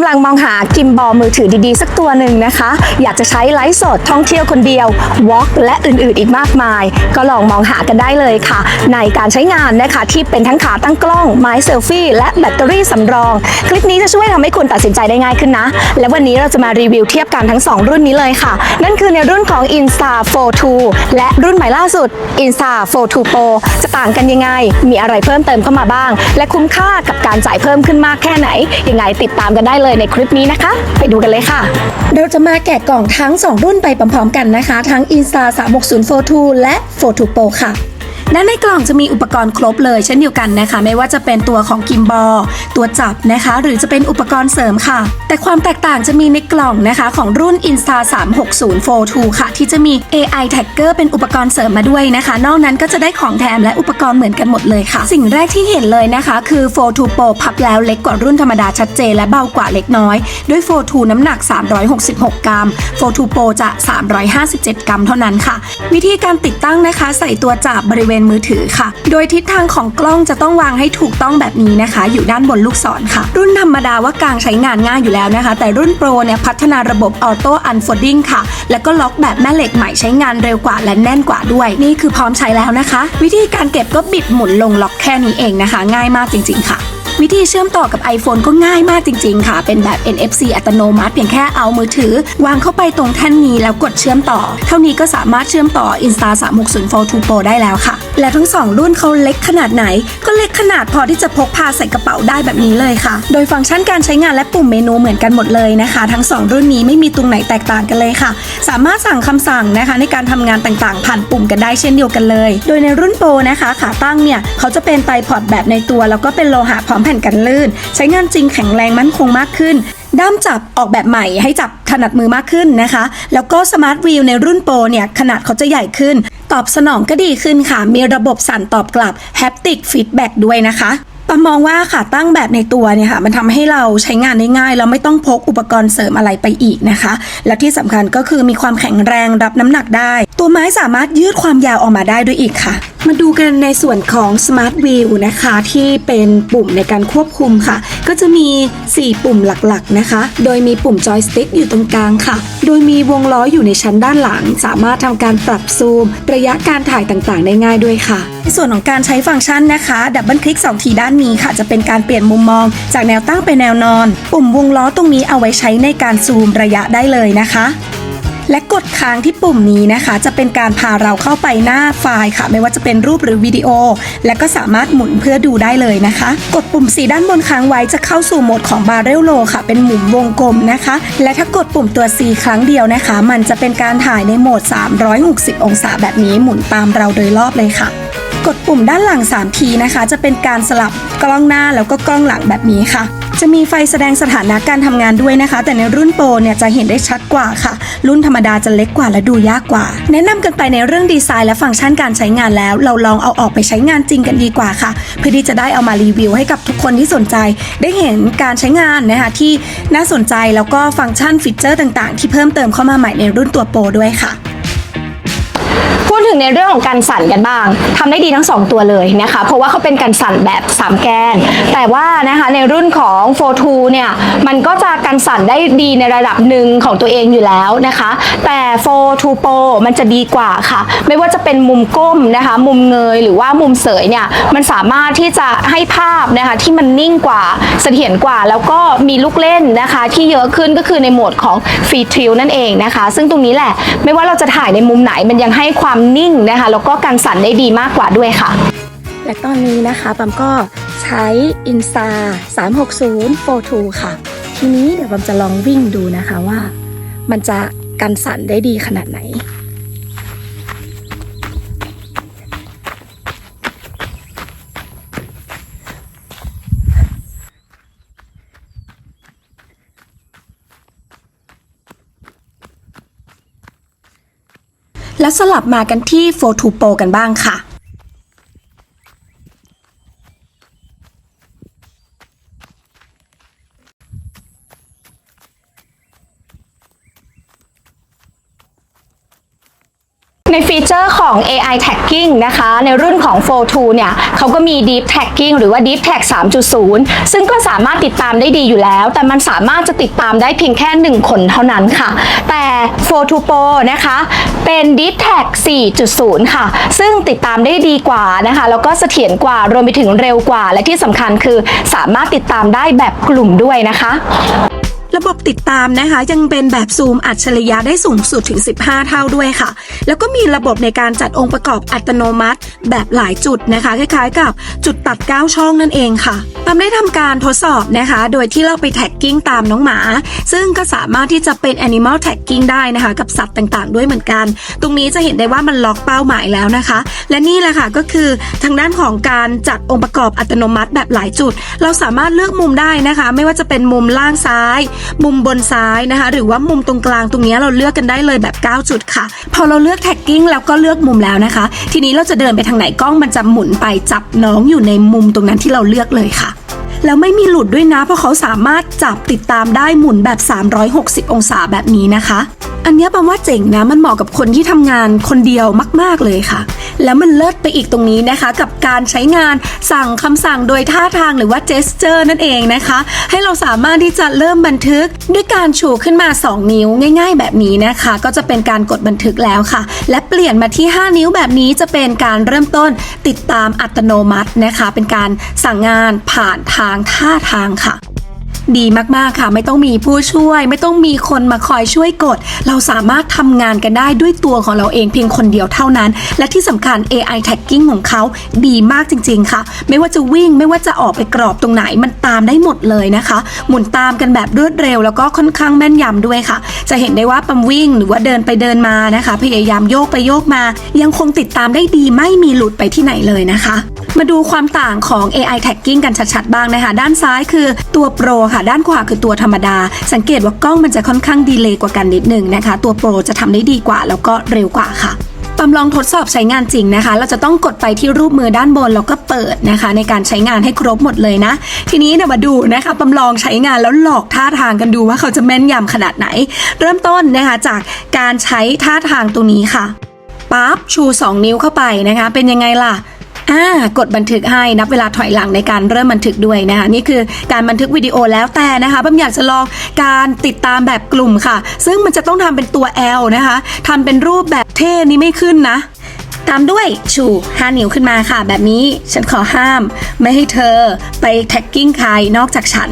ำลังมองหากิมบอลมือถือดีๆ สักตัวหนึ่งนะคะ อยากจะใช้ไลฟ์สดท่องเที่ยวคนเดียววอล์กและอื่นๆอีกมากมาย ก็ลองมองหากันได้เลยค่ะ ในการใช้งานนะคะที่เป็นทั้งขาตั้งกล้อง ไม้เซลฟี่ และแบตเตอรี่สำรอง คลิปนี้จะช่วยทำให้คุณตัดสินใจได้ง่ายขึ้นนะ และวันนี้เราจะมารีวิวเทียบกันทั้ง 2 รุ่นนี้เลยค่ะ นั่นคือในรุ่นของ Insta 4 2และรุ่นใหม่ล่าสุด Insta 4 2 Pro จะต่างกันยังไง มีอะไรเพิ่มเติมเข้ามาบ้าง และคุ้มค่ากับการจ่ายเพิ่มขึ้นมากแค่ไหนยังไงติดตามกันได้เลยในคลิปนี้นะคะ ไปดูกันเลยค่ะ เราจะมาแกะกล่องทั้ง 2 รุ่นไปพร้อมๆกันนะคะ ทั้ง Insta 360 42และ42 Pro ค่ะ ด้านในกล่องจะมีอุปกรณ์ครบเลยเช่นเดียวกันนะคะ ไม่ว่าจะเป็นตัวของกิมบอลตัวจับนะคะ หรือจะเป็นอุปกรณ์เสริมค่ะ แต่ความแตกต่างจะมีในกล่องนะคะ ของรุ่น Insta 360 42ค่ะ ที่จะมี AI Tagger เป็นอุปกรณ์เสริมมาด้วยนะคะ นอกนั้นก็จะได้ของแถมและอุปกรณ์เหมือนกันหมดเลยค่ะ สิ่งแรกที่เห็นเลยนะคะ คือ42 Pro พับแล้วเล็กกว่ารุ่นธรรมดาชัดเจนและเบากว่าเล็กน้อย ด้วย42น้ำหนัก 366 กรัม42 Pro จะ 357 กรัมเท่านั้นค่ะ วิธีการติดตั้งนะคะ ใส่ตัวจับบริเวณมือถือค่ะ โดยทิศทางของกล้องจะต้องวางให้ถูกต้องแบบนี้นะคะ อยู่ด้านบนลูกศรค่ะ รุ่นธรรมดาว่ากลางใช้งานง่ายอยู่แล้วนะคะ แต่รุ่นโปรเนี่ยพัฒนาระบบออโต้อันโฟลดิ้งค่ะ แล้วก็ล็อกแบบแม่เหล็กใหม่ใช้งานเร็วกว่าและแน่นกว่าด้วย นี่คือพร้อมใช้แล้วนะคะ วิธีการเก็บก็บิดหมุนลงล็อกแค่นี้เองนะคะ ง่ายมากจริง ๆค่ะ วิธีเชื่อมต่อกับ iPhone ก็ง่ายมากจริง ๆ ค่ะ เป็นแบบ NFC อัตโนมัติเพียงแค่เอามือถือ วางเข้าไปตรงแท่นนี้แล้วกดเชื่อมต่อ เท่านี้ก็สามารถเชื่อมต่อ Insta 360 42 Pro ได้แล้วค่ะ และทั้ง 2 รุ่นเขาเล็กขนาดไหน ก็เล็กขนาดพอที่จะพกพาใส่กระเป๋าได้แบบนี้เลยค่ะ โดยฟังก์ชันการใช้งานและปุ่มเมนูเหมือนกันหมดเลยนะคะ ทั้ง 2 รุ่นนี้ไม่มีตรงไหนแตกต่างกันเลยค่ะ สามารถสั่งคำสั่งนะคะในการทำงานต่างๆ ผ่านปุ่มกันได้เช่นเดียวกันเลย โดยในรุ่นโปรนะคะ ขาตั้งเนี่ยเขาจะเป็นไตรพอดแบบในตัวแล้วก็เป็นโลหะพร้อมแผ่นกันลื่น ใช้งานจริงแข็งแรงมั่นคงมากขึ้น ด้ามจับออกแบบใหม่ให้จับถนัดมือมากขึ้นนะคะ แล้วก็สมาร์ทวิวในรุ่นโปรเนี่ยขนาดเขาจะใหญ่ขึ้น ตอบสนองก็ดีขึ้นค่ะ มีระบบสั่นตอบกลับแฮปติกฟีดแบ็ด้วยนะคะ ตอนมองว่าขาตั้งแบบในตัวเนี่ยค่ะมันทำให้เราใช้งานได้ง่ายแล้วไม่ต้องพกอุปกรณ์เสริมอะไรไปอีกนะคะ และที่สำคัญก็คือมีความแข็งแรงรับน้ำหนักได้ ตัวไม้สามารถยืดความยาวออกมาได้ด้วยอีกค่ะ มาดูกันในส่วนของ Smart View นะคะ ที่เป็นปุ่มในการควบคุมค่ะก็จะมี 4 ปุ่มหลักๆนะคะ โดยมีปุ่มจอยสติ๊กอยู่ตรงกลางค่ะ โดยมีวงล้ออยู่ในชั้นด้านหลัง สามารถทำการปรับซูม ระยะการถ่ายต่างๆ ได้ง่ายด้วยค่ะในส่วนของการใช้ฟังก์ชันนะคะดับเบิลคลิก2ทีด้านนี้ค่ะจะเป็นการเปลี่ยนมุมมอง จากแนวตั้งไปแนวนอน ปุ่มวงล้อตรงนี้เอาไว้ใช้ในการซูมระยะได้เลยนะคะ และกดค้างที่ปุ่มนี้นะคะ จะเป็นการพาเราเข้าไปหน้าไฟล์ค่ะ ไม่ว่าจะเป็นรูปหรือวิดีโอ และก็สามารถหมุนเพื่อดูได้เลยนะคะ กดปุ่มสีด้านบนค้างไว้จะเข้าสู่โหมดของ Barrelo ค่ะ เป็นหมุนวงกลมนะคะ และถ้ากดปุ่มตัว C ครั้งเดียวนะคะ มันจะเป็นการถ่ายในโหมด 360 องศาแบบนี้หมุนตามเราโดยรอบเลยค่ะ กดปุ่มด้านหลัง3ทีนะคะ จะเป็นการสลับกล้องหน้าแล้วก็กล้องหลังแบบนี้ค่ะ จะมีไฟแสดงสถานะการทำงานด้วยนะคะ แต่ในรุ่นโปรเนี่ยจะเห็นได้ชัดกว่าค่ะ รุ่นธรรมดาจะเล็กกว่าและดูยากกว่า แนะนำกันไปในเรื่องดีไซน์และฟังก์ชันการใช้งานแล้ว เราลองเอาออกไปใช้งานจริงกันดีกว่าค่ะ เพื่อที่จะได้เอามารีวิวให้กับทุกคนที่สนใจ ได้เห็นการใช้งานนะคะที่น่าสนใจแล้วก็ฟังก์ชันฟีเจอร์ต่าง ๆ ที่เพิ่มเติมเข้ามาใหม่ในรุ่นตัวโปรด้วยค่ะ ดถึงในเรื่องของการสั่นกันบ้างทำได้ดีทั้ง 2 ตัวเลยนะคะ เพราะว่าเขาเป็นการสั่นแบบ 3 แกน แต่ว่านะคะในรุ่นของ42เนี่ย มันก็จะการสั่นได้ดีในระดับหนึ่งของตัวเองอยู่แล้วนะคะ แต่42 Pro มันจะดีกว่าค่ะ ไม่ว่าจะเป็นมุมก้มนะคะ มุมเงยหรือว่ามุมเสยเนี่ย มันสามารถที่จะให้ภาพนะคะที่มันนิ่งกว่าเสถียรกว่า แล้วก็มีลูกเล่นนะคะ ที่เยอะขึ้นก็คือในโหมดของฟรีทริลนั่นเองนะคะ ซึ่งตรงนี้แหละ ไม่ว่าเราจะถ่ายในมุมไหนมันยังให้ความนิ่งนะคะ แล้วก็การสั่นได้ดีมากกว่าด้วยค่ะ และตอนนี้นะคะปั๊มก็ใช้อินซา360 42ค่ะ ทีนี้เดี๋ยวปั๊มจะลองวิ่งดูนะคะว่า มันจะกันสั่นได้ดีขนาดไหน และสลับมากันที่42 Pro กันบ้างค่ะ ในฟีเจอร์ของ AI tagging นะคะ ในรุ่นของ4 2เนี่ยเขาก็มี deep tagging หรือว่า deep tag 3.0 ซึ่งก็สามารถติดตามได้ดีอยู่แล้ว แต่มันสามารถจะติดตามได้เพียงแค่ 1 คนเท่านั้นค่ะ แต่4 2 Pro นะคะ เป็น deep tag 4.0 ค่ะ ซึ่งติดตามได้ดีกว่านะคะ แล้วก็เสถียรกว่ารวมไปถึงเร็วกว่า และที่สำคัญคือสามารถติดตามได้แบบกลุ่มด้วยนะคะ ระบบติดตามนะคะ ยังเป็นแบบซูมอัจฉริยะได้สูงสุดถึง 15 เท่าด้วยค่ะ แล้วก็มีระบบในการจัดองค์ประกอบอัตโนมัติ แบบหลายจุดนะคะ คล้ายๆ กับจุดตัด 9 ช่องนั่นเองค่ะตามได้ทำการทดสอบนะคะ โดยที่เราไปแท็กกิ้งตามน้องหมา ซึ่งก็สามารถที่จะเป็น Animal Tagging ได้นะคะ กับสัตว์ต่างๆ ด้วยเหมือนกัน ตรงนี้จะเห็นได้ว่ามันล็อกเป้าหมายแล้วนะคะ และนี่แหละค่ะก็คือทางด้านของการจัดองค์ประกอบอัตโนมัติแบบหลายจุด เราสามารถเลือกมุมได้นะคะ ไม่ว่าจะเป็นมุมล่างซ้ายมุมบนซ้ายนะคะ หรือว่ามุมตรงกลางตรงนี้เราเลือกกันได้เลยแบบ 9 จุดค่ะ พอเราเลือกแท็กกิ้งแล้วก็เลือกมุมแล้วนะคะ ทีนี้เราจะเดินไปทางไหนกล้องมันจะหมุนไปจับน้องอยู่ในมุมตรงนั้นที่เราเลือกเลยค่ะแล้วไม่มีหลุดด้วยนะ เพราะเขาสามารถจับติดตามได้หมุนแบบ 360 องศาแบบนี้นะคะอันนี้แปลว่าเจ๋งนะ มันเหมาะกับคนที่ทำงานคนเดียวมาก ๆเลยค่ะ แล้วมันเลิศไปอีกตรงนี้นะคะ กับการใช้งานสั่งคำสั่งโดยท่าทางหรือว่า gesture นั่นเองนะคะ ให้เราสามารถที่จะเริ่มบันทึกด้วยการชูขึ้นมา 2 นิ้วง่าย ๆ แบบนี้นะคะ ก็จะเป็นการกดบันทึกแล้วค่ะ และเปลี่ยนมาที่ 5 นิ้วแบบนี้จะเป็นการเริ่มต้นติดตามอัตโนมัตินะคะ เป็นการสั่งงานผ่านทางท่าทางค่ะ ดีมากๆค่ะ ไม่ต้องมีผู้ช่วย ไม่ต้องมีคนมาคอยช่วยกด เราสามารถทำงานกันได้ด้วยตัวของเราเองเพียงคนเดียวเท่านั้น และที่สำคัญ AI tagging ของเขาดีมากจริง ๆ ค่ะ ไม่ว่าจะวิ่งไม่ว่าจะออกไปกรอบตรงไหนมันตามได้หมดเลยนะคะ หมุนตามกันแบบรวดเร็ว แล้วก็ค่อนข้างแม่นยำด้วยค่ะ จะเห็นได้ว่าปั๊มวิ่งหรือว่าเดินไปเดินมานะคะ พยายามโยกไปโยกมา ยังคงติดตามได้ดีไม่มีหลุดไปที่ไหนเลยนะคะ มาดูความต่างของ AI tagging กันชัดๆบ้างนะคะ ด้านซ้ายคือตัวโปรค่ะด้านขวาคือตัวธรรมดา สังเกตว่ากล้องมันจะค่อนข้างดีเลย์กว่ากันนิดหนึ่งนะคะ ตัวโปรจะทำได้ดีกว่าแล้วก็เร็วกว่าค่ะปั๊มลองทดสอบใช้งานจริงนะคะ เราจะต้องกดไปที่รูปมือด้านบนแล้วก็เปิดนะคะ ในการใช้งานให้ครบหมดเลยนะ ทีนี้เนี่ยมาดูนะคะปั๊มลองใช้งานแล้วหลอกท่าทางกันดูว่าเขาจะแม่นยำขนาดไหน เริ่มต้นนะคะจากการใช้ท่าทางตรงนี้ค่ะปั๊บชู 2 นิ้วเข้าไปนะคะ เป็นยังไงล่ะ อ่ากดบันทึกให้นับเวลาถอยหลังในการเริ่มบันทึกด้วยนะคะนี่คือการบันทึกวิดีโอแล้วแต่นะคะผมอยากจะลองการติดตามแบบกลุ่มค่ะ ซึ่งมันจะต้องทำเป็นตัว L นะคะทำเป็นรูปแบบเท่นี้ไม่ขึ้นนะตามด้วยชู 5 นิ้วขึ้นมาค่ะ แบบนี้ฉันขอห้าม ไม่ให้เธอไปแท็กกิ้งใครนอกจากฉัน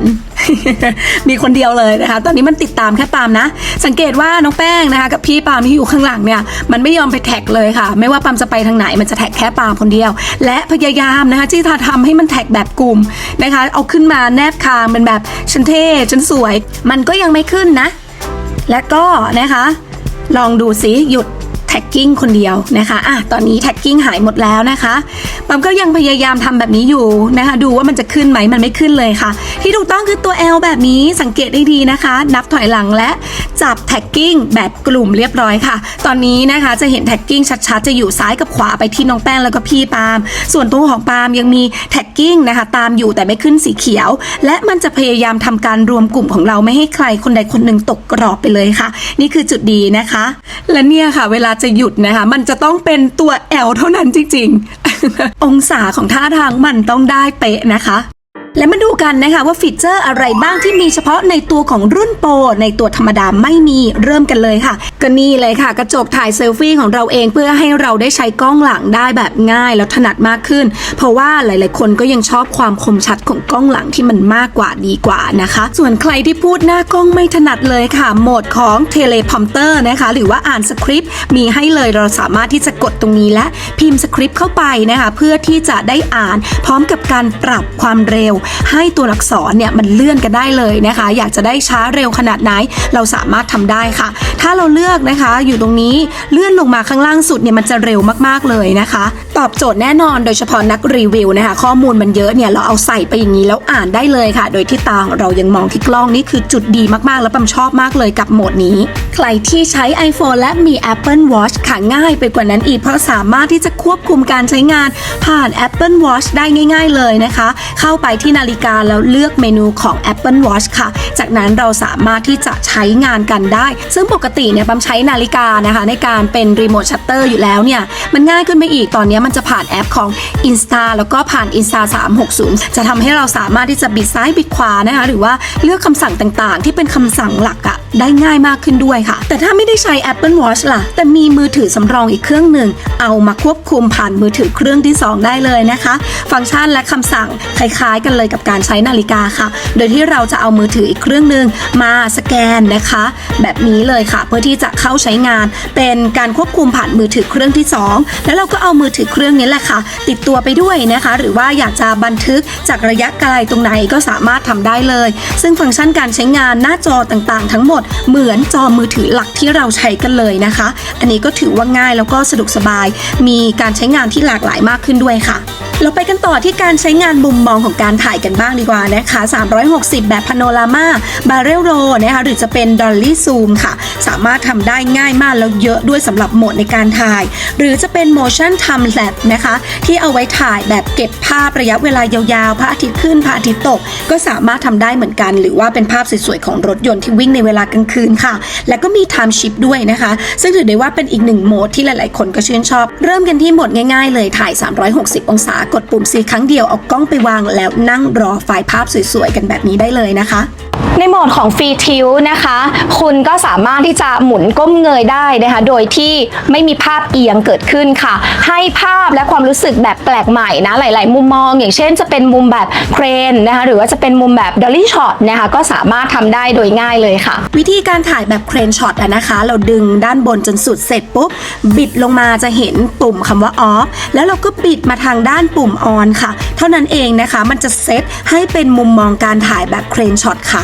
มีคนเดียวเลยนะคะ ตอนนี้มันติดตามแค่ปามนะ สังเกตว่าน้องแป้งนะคะ กับพี่ปามที่อยู่ข้างหลังเนี่ยมันไม่ยอมไปแท็กเลยค่ะ ไม่ว่าปามจะไปทางไหนมันจะแท็กแค่ปามคนเดียว และพยายามนะคะที่จะทำให้มันแท็กแบบกลุ่มนะคะ เอาขึ้นมาแนบคางเป็นแบบฉันเท่ฉันสวย มันก็ยังไม่ขึ้นนะ และก็นะคะ ลองดูสิหยุดแท็กกิ้งคนเดียวนะคะอะตอนนี้แท็กกิ้งหายหมดแล้วนะคะปั๊มก็ยังพยายามทำแบบนี้อยู่นะคะ ดูว่ามันจะขึ้นไหมมันไม่ขึ้นเลยค่ะ ที่ถูกต้องคือตัว L แบบนี้สังเกตได้ดีนะคะ นับถอยหลังและจับแท็กกิ้งแบบกลุ่มเรียบร้อยค่ะ ตอนนี้นะคะจะเห็นแท็กกิ้งชัดๆ จะอยู่ซ้ายกับขวาไปที่น้องแป้งแล้วก็พี่ปาล์มส่วนตัวของปาล์มยังมีแท็กกิ้งนะคะ ตามอยู่แต่ไม่ขึ้นสีเขียว และมันจะพยายามทำการรวมกลุ่มของเราไม่ให้ใครคนใดคนหนึ่งตกกรอบไปเลยค่ะ นี่คือจุดดีนะคะ และเนี่ยค่ะ เวลาจะหยุดนะคะ มันจะต้องเป็นตัวเอลเท่านั้นจริง ๆ องศาของท่าทางมันต้องได้เป๊ะนะคะ และมาดูกันนะคะว่าฟีเจอร์อะไรบ้างที่มีเฉพาะในตัวของรุ่นโปรในตัวธรรมดาไม่มีเริ่มกันเลยค่ะ ก็นี่เลยค่ะ กระจกถ่ายเซลฟี่ของเราเองเพื่อให้เราได้ใช้กล้องหลังได้แบบง่ายแล้วถนัดมากขึ้น เพราะว่าหลาย ๆ คนก็ยังชอบความคมชัดของกล้องหลังที่มันมากกว่าดีกว่านะคะ ส่วนใครที่พูดหน้ากล้องไม่ถนัดเลยค่ะ โหมดของเทเลพอมเตอร์นะคะ หรือว่าอ่านสคริปต์มีให้เลยเราสามารถที่จะกดตรงนี้และพิมพ์สคริปต์เข้าไปนะคะ เพื่อที่จะได้อ่านพร้อมกับการปรับความเร็วให้ตัวอักษรเนี่ยมันเลื่อนกันได้เลยนะคะ อยากจะได้ช้าเร็วขนาดไหนเราสามารถทำได้ค่ะ ถ้าเราเลือกนะคะ อยู่ตรงนี้เลื่อนลงมาข้างล่างสุดเนี่ยมันจะเร็วมากๆเลยนะคะ ตอบโจทย์แน่นอนโดยเฉพาะนักรีวิวนะคะ ข้อมูลมันเยอะเนี่ยเราเอาใส่ไปอย่างนี้แล้วอ่านได้เลยค่ะ โดยที่ตาเรายังมองที่กล้องนี่คือจุดดีมากๆ แล้วปั๊มชอบมากเลยกับโหมดนี้ ใครที่ใช้ iPhone และมี Apple Watch ค่ะง่ายไปกว่านั้นอีก เพราะสามารถที่จะควบคุมการใช้งานผ่าน Apple Watch ได้ง่าย ๆเลยนะคะ เข้าไปที่ที่นาฬิกาแล้วเลือกเมนูของ Apple Watch ค่ะ จากนั้นเราสามารถที่จะใช้งานกันได้ ซึ่งปกติเนี่ยปั๊มใช้นาฬิกานะคะ ในการเป็นรีโมทชัตเตอร์อยู่แล้วเนี่ย มันง่ายขึ้นไปอีกตอนนี้มันจะผ่านแอปของ Insta แล้วก็ผ่าน Insta 360 จะทำให้เราสามารถที่จะบิดซ้ายบิดขวานะคะ หรือว่าเลือกคำสั่งต่างๆ ที่เป็นคำสั่งหลักอะได้ง่ายมากขึ้นด้วยค่ะ แต่ถ้าไม่ได้ใช้ Apple Watch ล่ะ แต่มีมือถือสำรองอีกเครื่องหนึ่ง เอามาควบคุมผ่านมือถือเครื่องที่ 2 ได้เลยนะคะ ฟังก์ชันและคำสั่งคล้ายๆกันเลยกับการใช้นาฬิกาค่ะ โดยที่เราจะเอามือถืออีกเครื่องหนึ่งมาสแกนนะคะ แบบนี้เลยค่ะ เพื่อที่จะเข้าใช้งาน เป็นการควบคุมผ่านมือถือเครื่องที่ 2 แล้วเราก็เอามือถือเครื่องนี้แหละค่ะ ติดตัวไปด้วยนะคะ หรือว่าอยากจะบันทึกจากระยะไกลตรงไหนก็สามารถทำได้เลย ซึ่งฟังก์ชันการใช้งานหน้าจอต่างๆ ทั้งหมดเหมือนจอมือถือหลักที่เราใช้กันเลยนะคะ อันนี้ก็ถือว่าง่ายแล้วก็สะดวกสบาย มีการใช้งานที่หลากหลายมากขึ้นด้วยค่ะ เราไปกันต่อที่การใช้งานมุมมองของการถ่ายกันบ้างดีกว่านะคะ 360 แบบพาโนรามาบาเรลโรนะคะหรือจะเป็นดอลลี่ซูมค่ะ สามารถทำได้ง่ายมากแล้วเยอะด้วยสำหรับโหมดในการถ่าย หรือจะเป็น motion time lapse นะคะ ที่เอาไว้ถ่ายแบบเก็บภาพระยะเวลายาวๆ พระอาทิตย์ขึ้นพระอาทิตย์ตก ก็สามารถทำได้เหมือนกัน หรือว่าเป็นภาพสวยๆของรถยนต์ที่วิ่งในเวลากลางคืนค่ะ และก็มี time shift ด้วยนะคะ ซึ่งถือได้ว่าเป็นอีกหนึ่งโหมดที่หลายๆ คนก็ชื่นชอบ เริ่มกันที่โหมดง่ายๆ เลยถ่าย 360 องศากดปุ่ม C ครั้งเดียวเอากล้องไปวางแล้วนั่งรอไฟล์ภาพสวยๆ กันแบบนี้ได้เลยนะคะในโหมดของฟรีทิวนะคะ คุณก็สามารถที่จะหมุนก้มเงยได้นะคะ โดยที่ไม่มีภาพเอียงเกิดขึ้นค่ะ ให้ภาพและความรู้สึกแบบแปลกใหม่นะ หลาย ๆ มุมมอง อย่างเช่นจะเป็นมุมแบบเครนนะคะ หรือว่าจะเป็นมุมแบบดอลลี่ช็อตนะคะ ก็สามารถทำได้โดยง่ายเลยค่ะ วิธีการถ่ายแบบเครนช็อตอะนะคะ เราดึงด้านบนจนสุดเสร็จปุ๊บ บิดลงมาจะเห็นปุ่มคำว่า off แล้วเราก็บิดมาทางด้านปุ่ม on ค่ะ เท่านั้นเองนะคะ มันจะเซตให้เป็นมุมมองการถ่ายแบบเครนช็อตค่ะ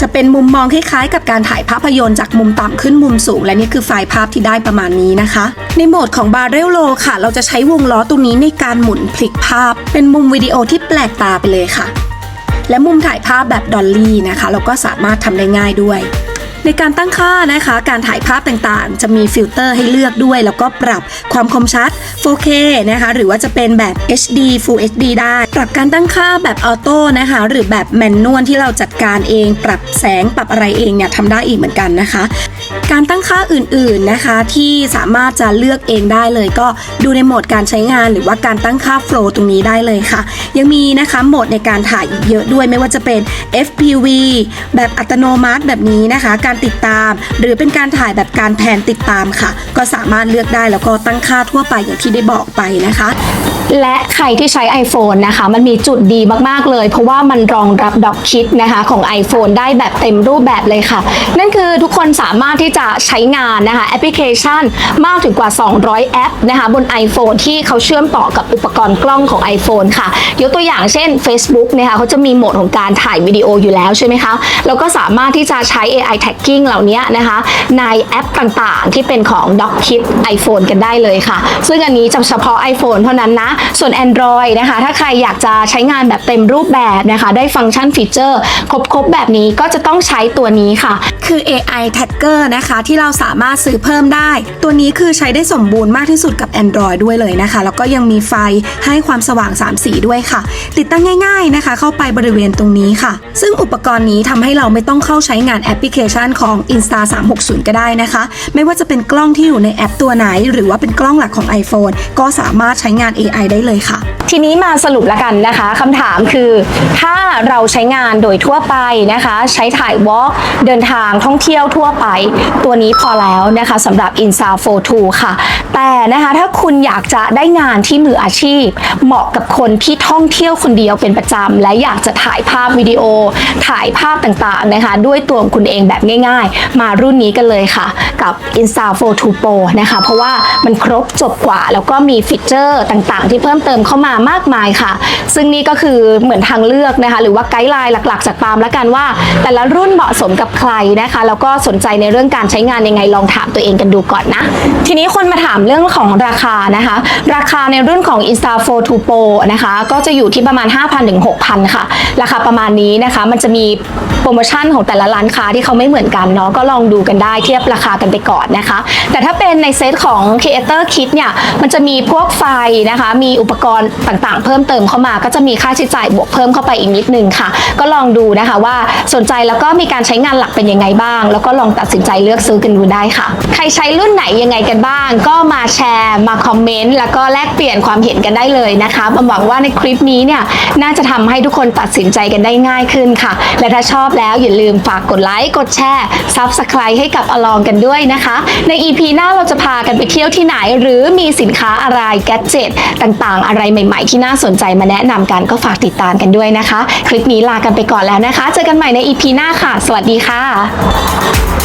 จะเป็นมุมมองคล้ายๆกับการถ่ายภาพยนตร์จากมุมต่ำขึ้นมุมสูง และนี่คือไฟล์ภาพที่ได้ประมาณนี้นะคะ ในโหมดของ Barrel Roll ค่ะ เราจะใช้วงล้อตรงนี้ในการหมุนพลิกภาพ เป็นมุมวิดีโอที่แปลกตาไปเลยค่ะ และมุมถ่ายภาพแบบดอลลี่นะคะ เราก็สามารถทำได้ง่ายด้วย ในการตั้งค่านะคะ การถ่ายภาพต่างๆ จะมีฟิลเตอร์ให้เลือกด้วย แล้วก็ปรับความคมชัด 4K นะคะ หรือว่าจะเป็นแบบ HD Full HD ได้ ปรับการตั้งค่าแบบออโต้นะคะ หรือแบบแมนนวลที่เราจัดการเอง ปรับแสง ปรับอะไรเองเนี่ยทำได้อีกเหมือนกันนะคะการตั้งค่าอื่นๆนะคะที่สามารถจะเลือกเองได้เลยก็ดูในโหมดการใช้งานหรือว่าการตั้งค่าโฟล์ตรงนี้ได้เลยค่ะ ยังมีนะคะโหมดในการถ่ายอีกเยอะด้วยไม่ว่าจะเป็น FPV แบบอัตโนมัติแบบนี้นะคะ การติดตาม หรือเป็นการถ่ายแบบการแพนติดตามค่ะ ก็สามารถเลือกได้แล้วก็ตั้งค่าทั่วไปอย่างที่ได้บอกไปนะคะ และใครที่ใช้ iPhone นะคะ มันมีจุดดีมากๆเลย เพราะว่ามันรองรับดอกคิดนะคะของ iPhone ได้แบบเต็มรูปแบบเลยค่ะ นั่นคือทุกคนสามารถที่จะใช้งานนะคะแอปพลิเคชันมากถึงกว่า 200 แอปนะคะบน iPhone ที่เขาเชื่อมต่อกับอุปกรณ์กล้องของ iPhone ค่ะยกตัวอย่างเช่น Facebook นะคะเขาจะมีโหมดของการถ่ายวิดีโออยู่แล้วใช่ไหมคะแล้วก็สามารถที่จะใช้ AI tagging เหล่านี้นะคะในแอปต่างๆ ที่เป็นของ DocKit iPhone กันได้เลยค่ะ ซึ่งอันนี้จะเฉพาะ iPhone เท่านั้นนะส่วน Android นะคะ ถ้าใครอยากจะใช้งานแบบเต็มรูปแบบนะคะ ได้ฟังก์ชันฟีเจอร์ครบๆ แบบนี้ก็จะต้องใช้ตัวนี้ค่ะ คือ AI Tagger นะคะที่เราสามารถซื้อเพิ่มได้ ตัวนี้คือใช้ได้สมบูรณ์มากที่สุดกับ Android ด้วยเลยนะคะ แล้วก็ยังมีไฟให้ความสว่าง 3 สีด้วยค่ะ ติดตั้งง่ายๆนะคะ เข้าไปบริเวณตรงนี้ค่ะ ซึ่งอุปกรณ์นี้ทำให้เราไม่ต้องเข้าใช้งานแอปพลิเคชันของ Insta 360 ก็ได้นะคะ ไม่ว่าจะเป็นกล้องที่อยู่ในแอปตัวไหน หรือว่าเป็นกล้องหลักของ iPhone ก็สามารถใช้งาน AI ได้เลยค่ะ ทีนี้มาสรุปแล้วกันนะคะคำถามคือ ถ้าเราใช้งานโดยทั่วไปนะคะ ใช้ถ่ายวอล์กเดินทางท่องเที่ยวทั่วไป ตัวนี้พอแล้วนะคะสำหรับ Insa 4 2ค่ะ แต่นะคะถ้าคุณอยากจะได้งานที่มืออาชีพ เหมาะกับคนที่ท่องเที่ยวคนเดียวเป็นประจำและอยากจะถ่ายภาพวิดีโอ ถ่ายภาพต่างๆนะคะ ด้วยตัวของคุณเองแบบง่ายๆ มารุ่นนี้กันเลยค่ะ กับ Insta 4 2 Pro นะคะ เพราะว่ามันครบจบกว่าแล้วก็มีฟีเจอร์ต่างๆที่เพิ่มเติมเข้ามามากมายค่ะ ซึ่งนี่ก็คือเหมือนทางเลือกนะคะ หรือว่าไกด์ไลน์หลัก ๆ จากปาล์มแล้วกันว่า แต่ละรุ่นเหมาะสมกับใครนะคะ แล้วก็สนใจในเรื่องการใช้งานยังไงลองถามตัวเองกันดูก่อนนะ ทีนี้คนมาถามเรื่องของราคานะคะ ราคาในรุ่นของ Insta 4 2 Pro นะคะ ก็จะอยู่ที่ประมาณ 5,000ถึง6,000 ค่ะ ราคาประมาณนี้นะคะมันจะมี โปรโมชั่นของแต่ละร้านค้าที่เขาไม่เหมือนกันเนาะก็ลองดูกันได้เทียบราคากันไปก่อนนะคะ แต่ถ้าเป็นในเซตของ Creator Kit เนี่ยมันจะมีพวกไฟนะคะ มีอุปกรณ์ต่างๆ เพิ่มเติมเข้ามาก็จะมีค่าใช้จ่ายบวกเพิ่มเข้าไปอีกนิดนึงค่ะ ก็ลองดูนะคะว่าสนใจแล้วก็มีการใช้งานหลักเป็นยังไงบ้าง แล้วก็ลองตัดสินใจเลือกซื้อกันดูได้ค่ะ ใครใช้รุ่นไหนยังไงกันบ้าง ก็มาแชร์มาคอมเมนต์แล้วก็แลกเปลี่ยนความเห็นกันได้เลยนะคะหวังว่าในคลิปนี้เนี่ยน่าจะทำให้ทุกคนตัดสินใจกันได้ง่ายขึ้นค่ะ และถ้าชอบแล้วอย่าลืมฝากกดไลค์ กดแชร์ Subscribe ให้กับอลองกันด้วยนะคะ ใน EP หน้าเราจะพากันไปเที่ยวที่ไหน หรือมีสินค้าอะไรแกดเจิตต่างๆ อะไรใหม่ ๆ ที่น่าสนใจมาแนะนำกันก็ฝากติดตามกันด้วยนะคะ คลิปนี้ลากันไปก่อนแล้วนะคะ เจอกันใหม่ใน EP หน้าค่ะ สวัสดีค่ะ